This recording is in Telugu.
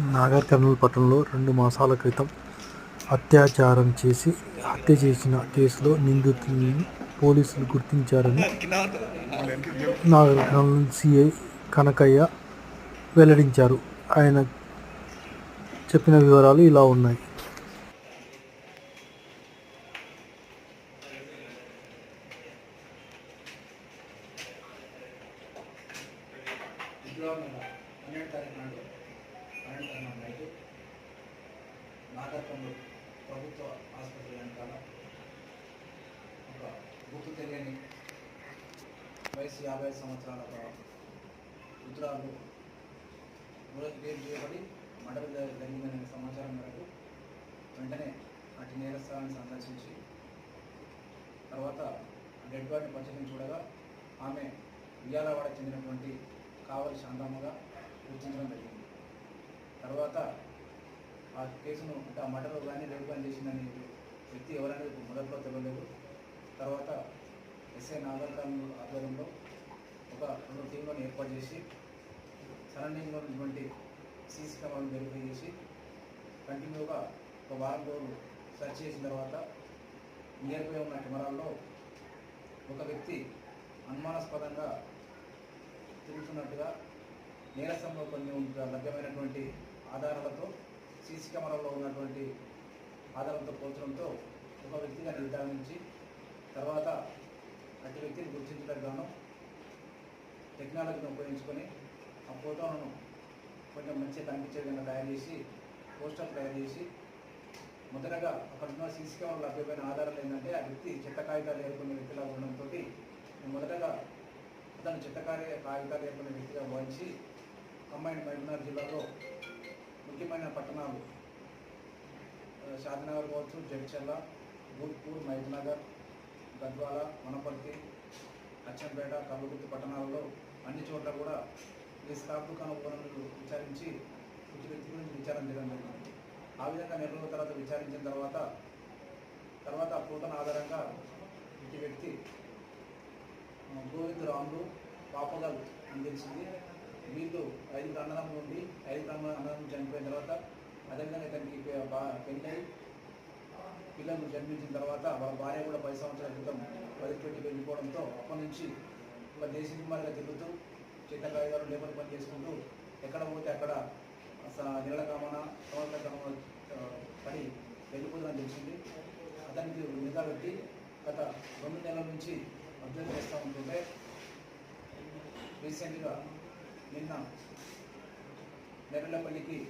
నాగర్ కర్నూల్ పట్టణంలో రెండు మాసాల క్రితం అత్యాచారం చేసి హత్య చేసిన కేసులో నిందితులను పోలీసులు గుర్తించారని నాగర్ కర్నూల్ సిఐ కనకయ్య వెల్లడించారు. ఆయన చెప్పిన వివరాలు ఇలా ఉన్నాయి. ఫిబ్రవరి నెల పన్నెండు తారీఖు నాడు పన్నెండు తారీఖు నాగర్పంలో నైట్ ప్రభుత్వ ఆసుపత్రి వెనకాల ఒక గుర్తు తెలియని వయసు యాభై సంవత్సరాల ఒక ఉత్తరాలు గేమ్ చేయబడి మర్డర్ జరిగిందనే సమాచారం మేరకు వెంటనే అటు నేరస్థానాన్ని సందర్శించి తర్వాత డెడ్ బాడీ పరిచయం చూడగా ఆమె ఉయ్యాలవాడ చెందినటువంటి కావలి శాంతమ్మగా గుర్తించడం జరిగింది. తర్వాత ఆ కేసును అంటే ఆ మటలో కానీ రేపు కానీ చేసిందని వ్యక్తి ఎవరనేది మొదట్లో తెలియలేదు. తర్వాత ఎస్ఐ నాగర్కర్ణ ఆధ్వర్యంలో ఒక రెండు టీంలను ఏర్పాటు చేసి సరౌండింగ్లో ఉన్నటువంటి సీసీ కెమెరాలను వెరిఫై చేసి కంటిన్యూగా ఒక వారం రోజులు సెర్చ్ చేసిన తర్వాత నియర్ బై ఉన్న కెమెరాల్లో ఒక వ్యక్తి అనుమానాస్పదంగా తిరుగుతున్నట్టుగా నీరసంలో కొన్ని లభ్యమైనటువంటి ఆధారాలతో సీసీ కెమెరాలో ఉన్నటువంటి ఆధారాలతో పోల్చడంతో ఒక వ్యక్తిగా నిర్ధారించి తర్వాత అటు వ్యక్తిని గుర్తించడానికి గాను టెక్నాలజీని ఉపయోగించుకొని ఆ ఫోటోలను కొంచెం మంచిగా కనిపించే విధంగా తయారు చేసి పోస్టర్ తయారు చేసి మొదటగా అక్కడ ఉన్న సీసీ కెమెరా లభ్యమైన ఆధారాలు ఏంటంటే ఆ వ్యక్తి చెత్త కాగితాలు ఏర్పడిన వ్యక్తిలా ఉండడంతో మొదటగా అతను చిత్తకారి కాగితాలు ఏర్పడిన వ్యక్తిగా భావించి కంబైన్ మహబూబ్నగర్ జిల్లాలో ముఖ్యమైన పట్టణాలు ఆ, షాద్నగర్ కావచ్చు జడ్చర్ల గూర్పూర్ మహబూబ్నగర్ గద్వాల వనపర్తి అచ్చంపేట కల్లుగుర్తి పట్టణాలలో అన్ని చోట్ల కూడా ఈ స్టాఫ్ దుకాణ విచారించి ప్రతి వ్యక్తి గురించి విచారణ చేయడం జరిగింది. ఆ విధంగా నెల రోజుల తర్వాత విచారించిన తర్వాత తర్వాత పూతన ఆధారంగా ఇంటి వ్యక్తి గోవింద్ రాములు పాపగల్ అని తెలిసింది. వీళ్ళు ఐదు అన్నదమ్ములు ఉండి ఐదు అన్న అన్నదమ్ములు చనిపోయిన తర్వాత అదేవిధంగా తనకి పెళ్ళై పిల్లలు జన్మించిన తర్వాత వాళ్ళ భార్య కూడా పది సంవత్సరాల క్రితం వదిలిపెట్టి వెళ్ళిపోవడంతో అప్పటి నుంచి ఒక దేశ కుమారుగా తిరుగుతూ చిత్త కాగితాలు లేబర్ పని చేసుకుంటూ ఎక్కడ పోతే అక్కడ నీళ్ళ కామన కమల కామన పడి వెళ్ళిపోతుందని తెలిసింది. అతనికి నిఘా పెట్టి గత రెండు నెలల నుంచి అబ్జర్వ్ చేస్తూ ఉంటుంటే రీసెంట్గా Yan lang. Meron lang paligid.